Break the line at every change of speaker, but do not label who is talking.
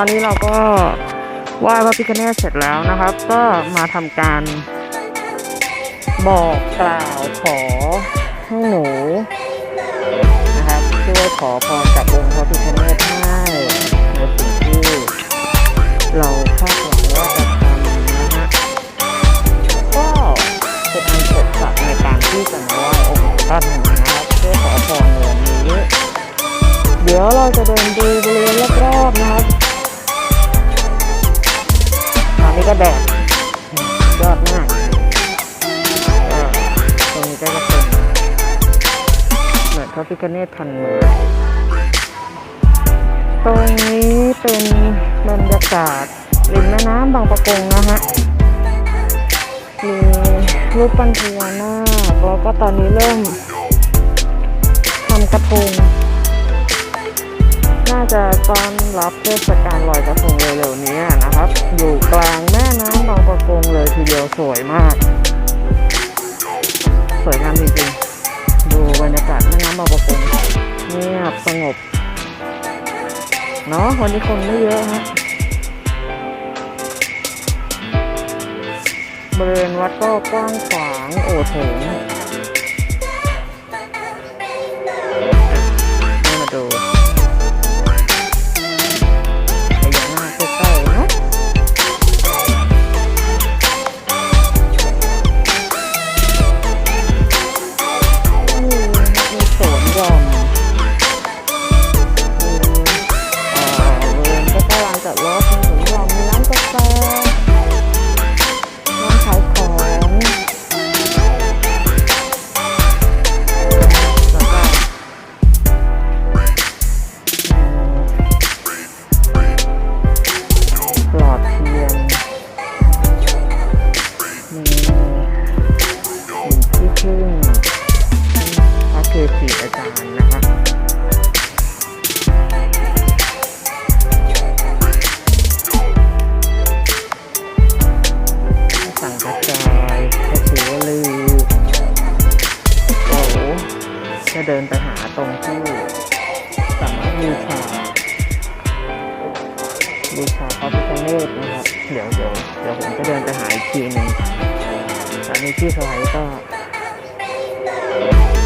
ตอนนี้เราก็ไหว้พระพิฆเนศเสร็จแล้วนะครับ ก็มาทำการบอกกล่าวขอให้หนูนะครับช่วยขอพรจากองค์พระพิฆเนศให้ในสิ่งที่เราคาดหวังว่าจะทำนะฮะก็เป็นอันเสร็จสับในการที่จะมาไหว้องค์ท่านนะครับเพื่อขอพรในวันนี้ เดี๋ยวเราจะเดินดูบริเวณรอบๆนะครับ ก็แดดยอดมากตรงนี้ก็จะเป็นเหมือนพระพิฆเนศพันมือตรงนี้เป็นบรรยากาศริมแม่น้ำบางปะกงนะฮะมีรูปปั้นพญานาคแล้วก็ตอนนี้เริ่มทำกระทงน่าจะต้อนรับเทศกาลลอยกระทงเร็วๆนี้นะครับ ยทีเดียวสวยมาก สวยงามจริงๆ ดูบรรยากาศแม่น้ำบางประกงเงียบสงบ เนาะวันนี้คนไม่เยอะฮะบริเวณวัดก็กว้างขวางโอโถง ที่พึ่งพระเกจิอาจารย์นะครับสั่งกระจายกระถือว่าลือโอ้จะเดินไปหาตรงที่สามารถบูชาบูชาพระพิฆเนศนะครับ เดี๋ยวเดี๋ยวเดี๋ยวผมจะเดินไปหาอีกทีหนึ่งตอนนี้ที่สไลด์ก็ Bye.